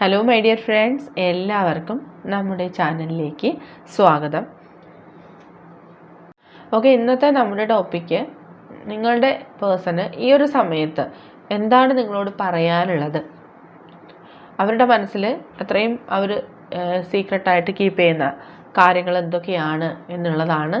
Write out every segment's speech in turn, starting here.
Hello my dear friends എല്ലാവർക്കും നമ്മുടെ ചാനലിലേക്ക് സ്വാഗതം. ഓക്കെ ഇന്നത്തെ നമ്മുടെ ടോപ്പിക്ക് നിങ്ങളുടെ പേഴ്സണ് ഈ ഒരു സമയത്ത് എന്താണ് നിങ്ങളോട് പറയാനുള്ളത്? അവരുടെ മനസ്സിൽ അത്രയും അവർ സീക്രട്ടായിട്ട് കീപ്പ് ചെയ്യുന്ന കാര്യങ്ങൾ എന്തൊക്കെയാണ് എന്നുള്ളതാണ്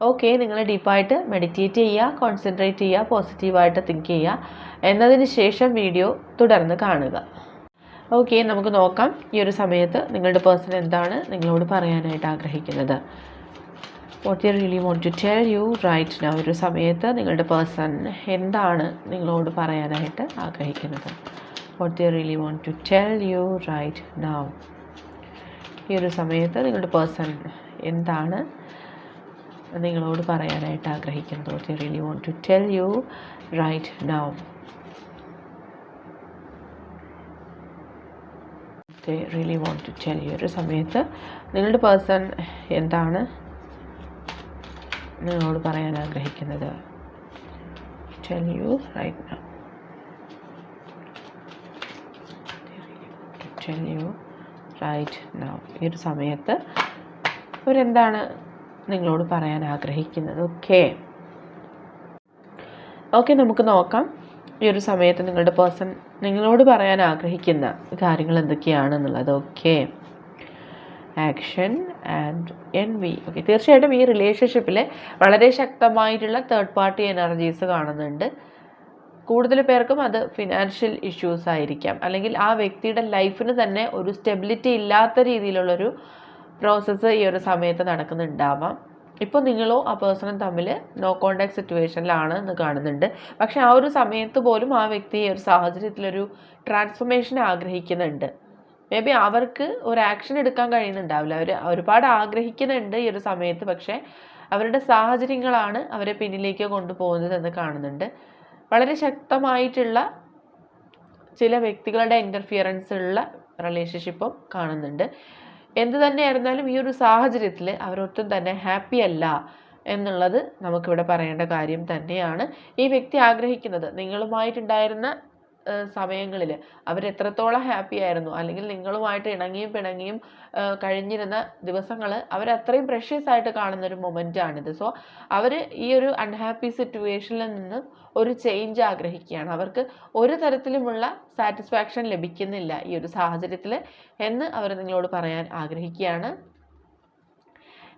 ഓക്കെ നിങ്ങൾ ഡീപ്പായിട്ട് മെഡിറ്റേറ്റ് ചെയ്യുക കോൺസെൻട്രേറ്റ് ചെയ്യുക പോസിറ്റീവായിട്ട് തിങ്ക് ചെയ്യുക. എന്നതിന് ശേഷം വീഡിയോ തുടർന്ന് കാണുക. ഓക്കെ നമുക്ക് നോക്കാം. ഈ ഒരു സമയത്ത് നിങ്ങളുടെ പേഴ്സൺ എന്താണ് നിങ്ങളോട് പറയാനായിട്ട് ആഗ്രഹിക്കുന്നത്? What you really want to tell you right now ഒരു സമയത്ത് നിങ്ങളുടെ പേഴ്സൺ എന്താണ് നിങ്ങളോട് പറയാനായിട്ട് ആഗ്രഹിക്കുന്നത്? What you really want to tell you right now ഈ ഒരു സമയത്ത് നിങ്ങളുടെ പേഴ്സൺ എന്താണ് നിങ്ങളോട് പറയാനായിട്ട് ആഗ്രഹിക്കുന്നത്. I really want to tell you right now really want to tell you ഒരു സമയത്ത് നിങ്ങളുടെ പേഴ്സൺ എന്താണ് നിങ്ങളോട് പറയാൻ ആഗ്രഹിക്കുന്നത്? Tell you right now tell you right now ഈ ഒരു സമയത്ത് അവരെന്താണ് നിങ്ങളോട് പറയാൻ ആഗ്രഹിക്കുന്നത്. ഓക്കെ ഓക്കെ നമുക്ക് നോക്കാം. ഈ ഒരു സമയത്ത് നിങ്ങളുടെ പേഴ്സൺ നിങ്ങളോട് പറയാൻ ആഗ്രഹിക്കുന്ന കാര്യങ്ങൾ എന്തൊക്കെയാണെന്നുള്ളത്. Okay action and N V okay തീർച്ചയായിട്ടും ഈ റിലേഷൻഷിപ്പിൽ വളരെ ശക്തമായിട്ടുള്ള തേർഡ് പാർട്ടി എനർജീസ് കാണുന്നുണ്ട്. കൂടുതൽ പേർക്കും അത് ഫിനാൻഷ്യൽ ഇഷ്യൂസ് ആയിരിക്കാം. അല്ലെങ്കിൽ ആ വ്യക്തിയുടെ ലൈഫിന് തന്നെ ഒരു സ്റ്റെബിലിറ്റി ഇല്ലാത്ത രീതിയിലുള്ളൊരു പ്രോസസ്സ് ഈ ഒരു സമയത്ത് നടക്കുന്നുണ്ടാവാം. ഇപ്പോൾ നിങ്ങളോ ആ പേഴ്സണും തമ്മിൽ നോ കോണ്ടാക്ട് സിറ്റുവേഷനിലാണ് എന്ന് കാണുന്നുണ്ട്. പക്ഷേ ആ ഒരു സമയത്ത് പോലും ആ വ്യക്തി ഒരു സാഹചര്യത്തിലൊരു ട്രാൻസ്ഫോർമേഷൻ ആഗ്രഹിക്കുന്നുണ്ട്. മേ ബി അവർക്ക് ഒരു ആക്ഷൻ എടുക്കാൻ കഴിയുന്നുണ്ടാവില്ല. അവർ ഒരുപാട് ആഗ്രഹിക്കുന്നുണ്ട് ഈ ഒരു സമയത്ത് പക്ഷേ അവരുടെ സാഹചര്യങ്ങളാണ് അവരെ പിന്നിലേക്ക് കൊണ്ടുപോകുന്നത് എന്ന് കാണുന്നുണ്ട്. വളരെ ശക്തമായിട്ടുള്ള ചില വ്യക്തികളുടെ ഇന്റർഫിയറൻസ് ഉള്ള റിലേഷൻഷിപ്പും കാണുന്നുണ്ട്. എന്ത് തന്നെയായിരുന്നാലും ഈ ഒരു സാഹചര്യത്തിൽ അവരൊട്ടും തന്നെ ഹാപ്പി അല്ല എന്നുള്ളത് നമുക്കിവിടെ പറയേണ്ട കാര്യം തന്നെയാണ്. ഈ വ്യക്തി ആഗ്രഹിക്കുന്നത് നിങ്ങളുമായിട്ടുണ്ടായിരുന്ന സമയങ്ങളിൽ അവരെത്രത്തോളം ഹാപ്പി ആയിരുന്നു. അല്ലെങ്കിൽ നിങ്ങളുമായിട്ട് ഇണങ്ങിയും പിണങ്ങിയും കഴിഞ്ഞിരുന്ന ദിവസങ്ങൾ അവരത്രയും പ്രഷ്യസ് ആയിട്ട് കാണുന്ന ഒരു മൊമെന്റാണിത് സോ അവർ ഈ ഒരു അൺഹാപ്പി സിറ്റുവേഷനിൽ നിന്ന് ഒരു ചേഞ്ച് ആഗ്രഹിക്കുകയാണ്. അവർക്ക് ഒരു തരത്തിലുമുള്ള സാറ്റിസ്ഫാക്ഷൻ ലഭിക്കുന്നില്ല ഈ ഒരു സാഹചര്യത്തിൽ എന്ന് അവർ നിങ്ങളോട് പറയാൻ ആഗ്രഹിക്കുകയാണ്.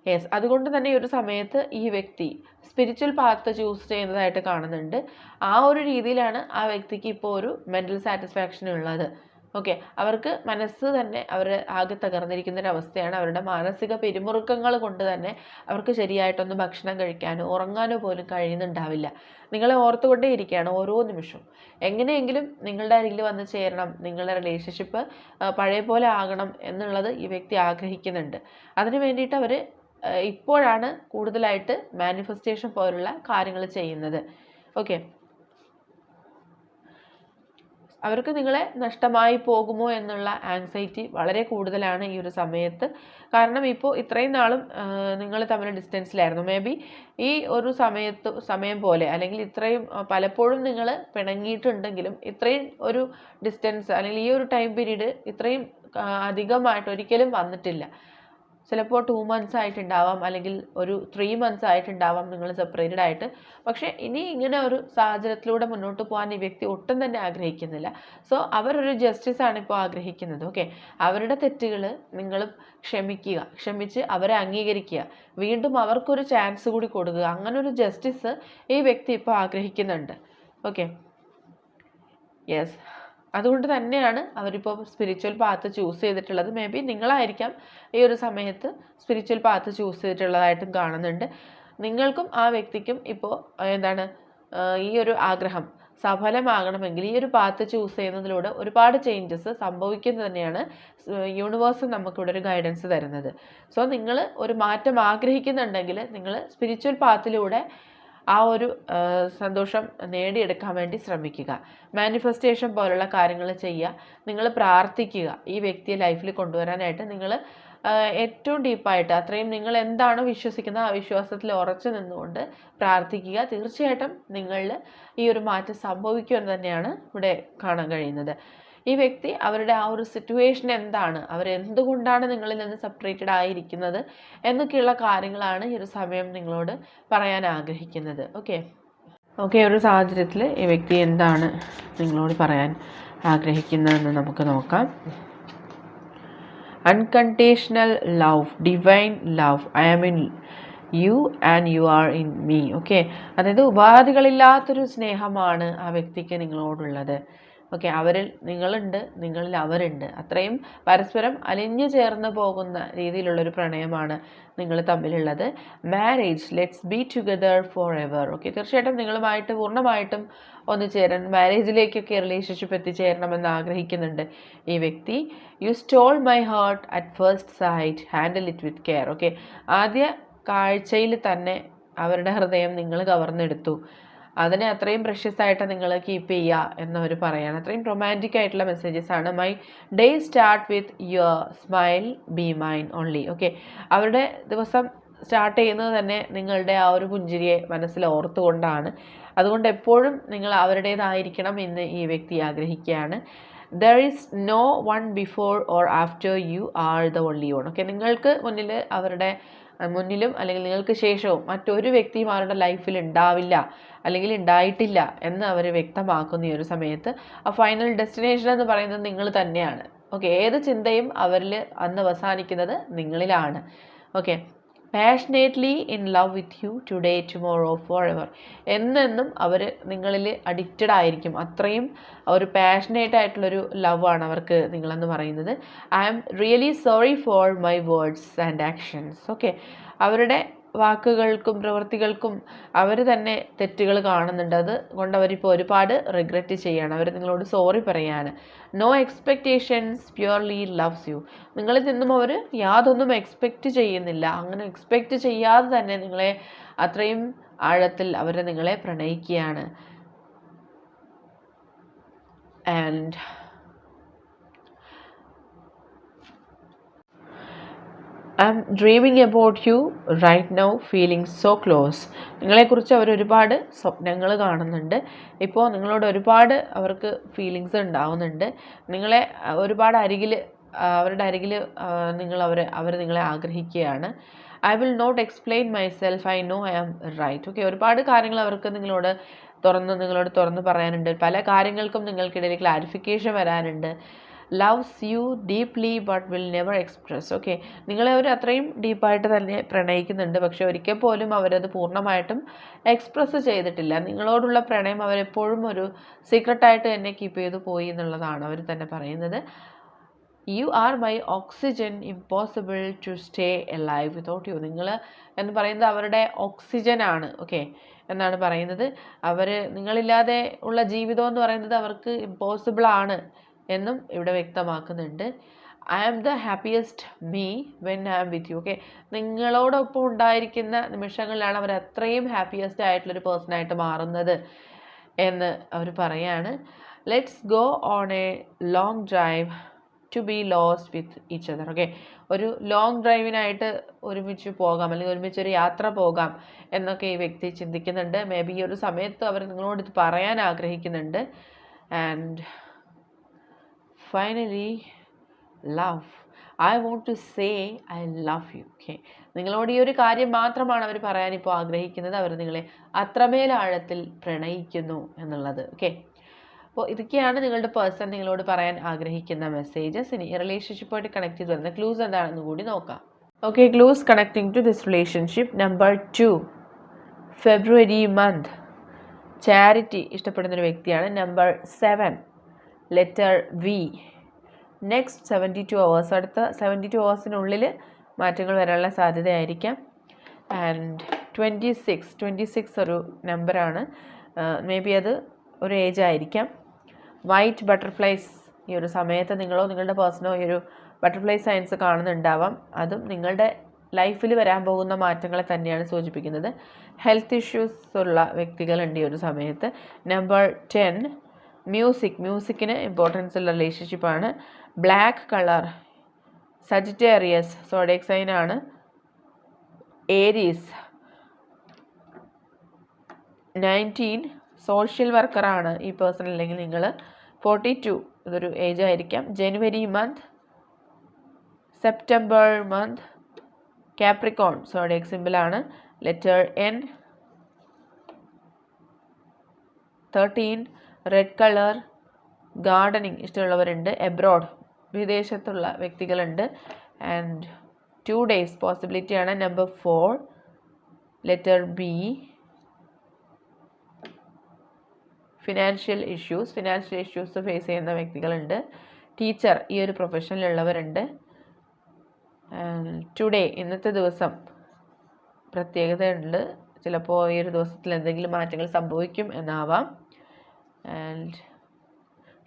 യെസ് അതുകൊണ്ട് തന്നെ ഈ ഒരു സമയത്ത് ഈ വ്യക്തി സ്പിരിച്വൽ പാത്ത് ചൂസ് ചെയ്യുന്നതായിട്ട് കാണുന്നുണ്ട്. ആ ഒരു രീതിയിലാണ് ആ വ്യക്തിക്ക് ഇപ്പോൾ ഒരു മെന്റൽ സാറ്റിസ്ഫാക്ഷൻ ഉള്ളത്. ഓക്കെ അവർക്ക് മനസ്സ് തന്നെ അവർ ആകെ തകർന്നിരിക്കുന്ന ഒരു അവസ്ഥയാണ്. അവരുടെ മാനസിക പിരിമുറുക്കങ്ങൾ കൊണ്ട് തന്നെ അവർക്ക് ശരിയായിട്ടൊന്ന് ഭക്ഷണം കഴിക്കാനോ ഉറങ്ങാനോ പോലും കഴിയുന്നുണ്ടാവില്ല. നിങ്ങളെ ഓർത്തുകൊണ്ടേ ഇരിക്കുകയാണ് ഓരോ നിമിഷവും. എങ്ങനെയെങ്കിലും നിങ്ങളുടെ അരികിൽ വന്ന് ചേരണം. നിങ്ങളുടെ റിലേഷൻഷിപ്പ് പഴയ പോലെ ആകണം എന്നുള്ളത് ഈ വ്യക്തി ആഗ്രഹിക്കുന്നുണ്ട്. അതിന് വേണ്ടിയിട്ട് അവർ ഇപ്പോഴാണ് കൂടുതലായിട്ട് മാനിഫെസ്റ്റേഷൻ പോലുള്ള കാര്യങ്ങൾ ചെയ്യുന്നത്. ഓക്കെ അവർക്ക് നിങ്ങളെ നഷ്ടമായി പോകുമോ എന്നുള്ള ആങ്സൈറ്റി വളരെ കൂടുതലാണ് ഈ ഒരു സമയത്ത്. കാരണം ഇപ്പോൾ ഇത്രയും നാളും നിങ്ങൾ തമ്മിൽ ഡിസ്റ്റൻസിലായിരുന്നു മേ ബി ഈ ഒരു സമയത്ത് സമയം പോലെ അല്ലെങ്കിൽ ഇത്രയും പലപ്പോഴും നിങ്ങൾ പിണങ്ങിയിട്ടുണ്ടെങ്കിലും ഇത്രയും ഒരു ഡിസ്റ്റൻസ് അല്ലെങ്കിൽ ഈ ഒരു ടൈം പീരീഡ് ഇത്രയും അധികമായിട്ട് ഒരിക്കലും വന്നിട്ടില്ല. ചിലപ്പോൾ ടു മന്ത്സ് ആയിട്ടുണ്ടാവാം അല്ലെങ്കിൽ ഒരു ത്രീ മന്ത്സ് ആയിട്ടുണ്ടാവാം നിങ്ങൾ സെപ്പറേറ്റഡ് ആയിട്ട്. പക്ഷേ ഇനി ഇങ്ങനെ ഒരു സാഹചര്യത്തിലൂടെ മുന്നോട്ട് പോകാൻ ഈ വ്യക്തി ഒട്ടും തന്നെ ആഗ്രഹിക്കുന്നില്ല. സോ അവരൊരു ജസ്റ്റിസ് ആണ് ഇപ്പോൾ ആഗ്രഹിക്കുന്നത് ഓക്കെ അവരുടെ തെറ്റുകൾ നിങ്ങൾ ക്ഷമിക്കുക ക്ഷമിച്ച് അവരെ അംഗീകരിക്കുക. വീണ്ടും അവർക്കൊരു ചാൻസ് കൂടി കൊടുക്കുക. അങ്ങനെ ഒരു ജസ്റ്റിസ് ഈ വ്യക്തി ഇപ്പോൾ ആഗ്രഹിക്കുന്നുണ്ട് ഓക്കെ യെസ് അതുകൊണ്ട് തന്നെയാണ് അവരിപ്പോൾ സ്പിരിച്വൽ പാത്ത് ചൂസ് ചെയ്തിട്ടുള്ളത്. മേ ബി നിങ്ങളായിരിക്കാം ഈ ഒരു സമയത്ത് സ്പിരിച്വൽ പാത്ത് ചൂസ് ചെയ്തിട്ടുള്ളതായിട്ടും കാണുന്നുണ്ട്. നിങ്ങൾക്കും ആ വ്യക്തിക്കും ഇപ്പോൾ എന്താണ് ഈ ഒരു ആഗ്രഹം സഫലമാകണമെങ്കിൽ ഈ ഒരു പാത്ത് ചൂസ് ചെയ്യുന്നതിലൂടെ ഒരുപാട് ചേഞ്ചസ് സംഭവിക്കുന്നത് തന്നെയാണ് യൂണിവേഴ്സ് നമുക്കിവിടെ ഒരു ഗൈഡൻസ് തരുന്നത്. സോ നിങ്ങൾ ഒരു മാറ്റം ആഗ്രഹിക്കുന്നുണ്ടെങ്കിൽ നിങ്ങൾ സ്പിരിച്വൽ പാത്തിലൂടെ ആ ഒരു സന്തോഷം നേടിയെടുക്കാൻ വേണ്ടി ശ്രമിക്കുക. മാനിഫെസ്റ്റേഷൻ പോലുള്ള കാര്യങ്ങൾ ചെയ്യുക. നിങ്ങൾ പ്രാർത്ഥിക്കുക. ഈ വ്യക്തിയെ ലൈഫിൽ കൊണ്ടുവരാനായിട്ട് നിങ്ങൾ ഏറ്റവും ഡീപ്പായിട്ട് അത്രയും നിങ്ങൾ എന്താണോ വിശ്വസിക്കുന്നത് ആ വിശ്വാസത്തിൽ ഉറച്ചു നിന്നുകൊണ്ട് പ്രാർത്ഥിക്കുക. തീർച്ചയായിട്ടും നിങ്ങളിൽ ഈ ഒരു മാറ്റം സംഭവിക്കുമെന്ന് തന്നെയാണ് ഇവിടെ കാണാൻ കഴിയുന്നത്. ഈ വ്യക്തി അവരുടെ ആ ഒരു സിറ്റുവേഷൻ എന്താണ്? അവർ എന്തുകൊണ്ടാണ് നിങ്ങളിൽ നിന്ന് സെപ്പറേറ്റഡ് ആയിരിക്കുന്നത്? എന്നൊക്കെയുള്ള കാര്യങ്ങളാണ് ഈ ഒരു സമയം നിങ്ങളോട് പറയാൻ ആഗ്രഹിക്കുന്നത്. ഓക്കെ ഓക്കെ ഒരു സാഹചര്യത്തിൽ ഈ വ്യക്തി എന്താണ് നിങ്ങളോട് പറയാൻ ആഗ്രഹിക്കുന്നതെന്ന് നമുക്ക് നോക്കാം. Unconditional love divine love I am in you and you are in me okay അതായത് ഉപാധികളില്ലാത്തൊരു സ്നേഹമാണ് ആ വ്യക്തിക്ക് നിങ്ങളോടുള്ളത്. ഓക്കെ അവരിൽ നിങ്ങളുണ്ട് നിങ്ങളിൽ അവരുണ്ട്. അത്രയും പരസ്പരം അലിഞ്ഞു ചേർന്ന് പോകുന്ന രീതിയിലുള്ളൊരു പ്രണയമാണ് നിങ്ങൾ തമ്മിലുള്ളത്. Marriage let's be together for ever okay തീർച്ചയായിട്ടും നിങ്ങളുമായിട്ട് പൂർണമായിട്ടും ഒന്ന് ചേരാൻ മാരേജിലേക്കൊക്കെ റിലേഷൻഷിപ്പ് എത്തിച്ചേരണമെന്ന് ആഗ്രഹിക്കുന്നുണ്ട് ഈ വ്യക്തി. You stole my heart at first sight handle it with care okay ആദ്യ കാഴ്ചയിൽ തന്നെ അവരുടെ ഹൃദയം നിങ്ങൾ കവർന്നെടുത്തു. അതിനെ അത്രയും പ്രഷ്യസായിട്ട് നിങ്ങൾ കീപ്പ് ചെയ്യുക എന്നവർ പറയാണ്. അത്രയും റൊമാന്റിക് ആയിട്ടുള്ള മെസ്സേജസ് ആണ്. My day start with your smile be mine only okay അവരുടെ ദിവസം സ്റ്റാർട്ട് ചെയ്യുന്നത് തന്നെ നിങ്ങളുടെ ആ ഒരു പുഞ്ചിരിയെ മനസ്സിൽ ഓർത്തുകൊണ്ടാണ്. അതുകൊണ്ട് എപ്പോഴും നിങ്ങൾ അവരുടേതായിരിക്കണം എന്ന് ഈ വ്യക്തി ആഗ്രഹിക്കുകയാണ്. There is no one before or after you are the only one okay നിങ്ങൾക്ക് മുന്നിൽ അവരുടെ മുന്നിലും അല്ലെങ്കിൽ നിങ്ങൾക്ക് ശേഷവും മറ്റൊരു വ്യക്തിയും അവരുടെ ലൈഫിൽ ഉണ്ടാവില്ല അല്ലെങ്കിൽ ഉണ്ടായിട്ടില്ല എന്ന് അവർ വ്യക്തമാക്കുന്ന ഈ ഒരു സമയത്ത് ആ ഫൈനൽ ഡെസ്റ്റിനേഷൻ എന്ന് പറയുന്നത് നിങ്ങൾ തന്നെയാണ്. ഓക്കെ ഏത് ചിന്തയും അവരിൽ അന്ന് അവസാനിക്കുന്നത് നിങ്ങളിലാണ്. Okay passionately in love with you today tomorrow for ever എന്നെന്നും അവർ നിങ്ങളിൽ അഡിക്റ്റഡ് ആയിരിക്കും. അത്രയും ഒരു പാഷനേറ്റ് ആയിട്ടുള്ളൊരു ലവ് ആണ് അവർക്ക് നിങ്ങളെന്ന് പറയുന്നത്. I am really sorry for my words and actions okay അവരുടെ വാക്കുകൾക്കും പ്രവൃത്തികൾക്കും അവർ തന്നെ തെറ്റുകൾ കാണുന്നുണ്ട്. അത് കൊണ്ട് അവരിപ്പോൾ ഒരുപാട് റിഗ്രറ്റ് ചെയ്യാണ്. അവർ നിങ്ങളോട് സോറി പറയാണ്. No expectations purely loves you നിങ്ങളിൽ നിന്നും അവർ യാതൊന്നും എക്സ്പെക്റ്റ് ചെയ്യുന്നില്ല. അങ്ങനെ എക്സ്പെക്റ്റ് ചെയ്യാതെ തന്നെ നിങ്ങളെ അത്രയും ആഴത്തിൽ അവർ നിങ്ങളെ പ്രണയിക്കുകയാണ്. And I'm dreaming about you right now feeling so close നിങ്ങളെക്കുറിച്ച് അവർ ഒരുപാട് സ്വപ്നങ്ങൾ കാണുന്നുണ്ട്. ഇപ്പോൾ നിങ്ങളോട് ഒരുപാട് അവർക്ക് ഫീലിങ്സ് ഉണ്ടാവുന്നുണ്ട്. നിങ്ങളെ ഒരുപാട് അരികിൽ അവരുടെ അരികിൽ നിങ്ങൾ അവരെ അവർ നിങ്ങളെ ആഗ്രഹിക്കുകയാണ്. I will not explain myself I know I am right okay ഒരുപാട് കാര്യങ്ങൾ അവർക്ക് നിങ്ങളോട് തുറന്ന് നിങ്ങളോട് തുറന്ന് പറയാനുണ്ട്. പല കാര്യങ്ങൾക്കും നിങ്ങൾക്കിടയിൽ ക്ലാരിഫിക്കേഷൻ വരാനുണ്ട്. Loves you deeply but will never express okay നിങ്ങളെ അവർ അത്രയും ഡീപ്പായിട്ട് തന്നെ പ്രണയിക്കുന്നുണ്ട്. പക്ഷെ ഒരിക്കൽ പോലും അവരത് പൂർണമായിട്ടും എക്സ്പ്രസ് ചെയ്തിട്ടില്ല. നിങ്ങളോടുള്ള പ്രണയം അവരെപ്പോഴും ഒരു സീക്രട്ടായിട്ട് തന്നെ കീപ്പ് ചെയ്തു പോയി എന്നുള്ളതാണ് അവർ തന്നെ പറയുന്നത്. You are my oxygen impossible to stay alive without you നിങ്ങൾ എന്ന് പറയുന്നത് അവരുടെ ഓക്സിജൻ ആണ്. ഓക്കെ എന്നാണ് പറയുന്നത്. അവർ നിങ്ങളില്ലാതെ ഉള്ള ജീവിതം എന്ന് പറയുന്നത് അവർക്ക് ഇമ്പോസിബിൾ ആണ്. എന്നും ഇവിടെ വ്യക്തമാക്കുന്നുണ്ട്. I am the happiest me when I am with you okay നിങ്ങളോടൊപ്പം ഉണ്ടായിരിക്കുന്ന നിമിഷങ്ങളിലാണ് അവർ അത്രയും ഹാപ്പിയസ്റ്റ് ആയിട്ടുള്ളൊരു പേഴ്സണായിട്ട് മാറുന്നത് എന്ന് അവർ പറയാണ്. Let's go on a long drive to be lost with each other okay ഒരു ലോങ് ഡ്രൈവിനായിട്ട് ഒരുമിച്ച് പോകാം അല്ലെങ്കിൽ ഒരുമിച്ച് ഒരു യാത്ര പോകാം എന്നൊക്കെ ഈ വ്യക്തി ചിന്തിക്കുന്നുണ്ട്. മേ ബി ഈ ഒരു സമയത്ത് അവർ നിങ്ങളോട് ഇത് പറയാൻ ആഗ്രഹിക്കുന്നുണ്ട്. And finally love I want to say I love you okay നിങ്ങളോട് ഈ ഒരു കാര്യം മാത്രമാണ് അവർ പറയാൻ ഇപ്പോൾ ആഗ്രഹിക്കുന്നത്. അവർ നിങ്ങളെ അത്രമേൽ ആഴത്തിൽ പ്രണയിക്കുന്നു എന്നുള്ളത്. ഓക്കെ അപ്പോൾ ഇതൊക്കെയാണ് നിങ്ങളുടെ പേഴ്സൺ നിങ്ങളോട് പറയാൻ ആഗ്രഹിക്കുന്ന മെസ്സേജസ്. ഇനി റിലേഷൻഷിപ്പായിട്ട് കണക്ട് ചെയ്ത് വരുന്ന ക്ലൂസ് എന്താണെന്ന് കൂടി നോക്കാം. Okay clues connecting to this relationship number two February month charity ഇഷ്ടപ്പെടുന്നൊരു വ്യക്തിയാണ്. Number seven letter V. Next seventy two hours അടുത്ത സെവന്റി ടു അവേഴ്സിനുള്ളിൽ മാറ്റങ്ങൾ വരാനുള്ള സാധ്യതയായിരിക്കാം. And twenty six twenty six ഒരു നമ്പറാണ് മേ ബി അത് ഒരു ഏജ് ആയിരിക്കാം. വൈറ്റ് ബട്ടർഫ്ലൈസ് ഈ ഒരു സമയത്ത് നിങ്ങളോ നിങ്ങളുടെ പേഴ്സണോ ഈ ഒരു ബട്ടർഫ്ലൈ സയൻസ് കാണുന്നുണ്ടാവാം. അതും നിങ്ങളുടെ ലൈഫിൽ വരാൻ പോകുന്ന മാറ്റങ്ങളെ തന്നെയാണ് സൂചിപ്പിക്കുന്നത്. ഹെൽത്ത് ഇഷ്യൂസ് ഉള്ള വ്യക്തികളുണ്ട് ഈ ഒരു സമയത്ത്. നമ്പർ ടെൻ മ്യൂസിക് മ്യൂസിക്കിന് ഇമ്പോർട്ടൻസ് ഉള്ള റിലേഷൻഷിപ്പാണ് ബ്ലാക്ക് കളർ സജിറ്റേറിയസ് ആണ്. ഏരീസ് നയന്റീൻ സോഷ്യൽ വർക്കറാണ് ഈ പേഴ്സൺ അല്ലെങ്കിൽ നിങ്ങൾ. ഫോർട്ടി ടു ഇതൊരു ഏജ് ആയിരിക്കാം. January month September month Capricorn zodiac സിമ്പിളാണ് letter N thirteen red colour gardening ഇഷ്ടമുള്ളവരുണ്ട് abroad വിദേശത്തുള്ള വ്യക്തികളുണ്ട്. And two days പോസിബിലിറ്റിയാണ് number four letter B financial issues financial issues face ചെയ്യുന്ന വ്യക്തികളുണ്ട്. ടീച്ചർ ഈ ഒരു പ്രൊഫഷനിലുള്ളവരുണ്ട് ടുഡേ ഇന്നത്തെ ദിവസം പ്രത്യേകതയുണ്ട്. ചിലപ്പോൾ ഈ ഒരു ദിവസത്തിൽ എന്തെങ്കിലും മാറ്റങ്ങൾ സംഭവിക്കും എന്നാവാം. ആൻഡ്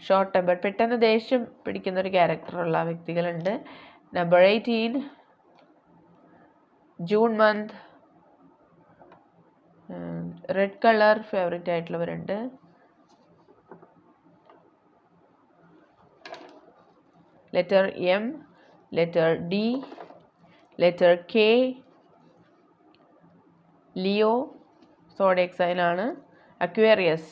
ഷോർട്ട് ടെമ്പർ പെട്ടെന്ന് ദേഷ്യം പിടിക്കുന്ന ഒരു ക്യാരക്ടറുള്ള വ്യക്തികളുണ്ട്. Number eighteen June month red colour favourite ആയിട്ടുള്ളവരുണ്ട്. Letter M letter D letter K Leo zodiac സൈനാണ് Aquarius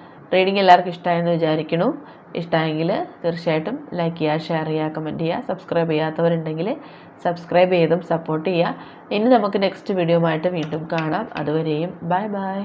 reading എല്ലാവർക്കും ഇഷ്ടമായെന്ന് വിചാരിക്കുന്നു. ഇഷ്ടമായെങ്കിൽ തീർച്ചയായിട്ടും ലൈക്ക് ചെയ്യുക ഷെയർ ചെയ്യുക കമന്റ് ചെയ്യുക സബ്സ്ക്രൈബ് ചെയ്യാത്തവരുണ്ടെങ്കിൽ സബ്സ്ക്രൈബ് ചെയ്തും സപ്പോർട്ട് ചെയ്യുക. ഇനി നമുക്ക് നെക്സ്റ്റ് വീഡിയോ ആയിട്ട് വീണ്ടും കാണാം. അതുവരെയും ബൈ ബൈ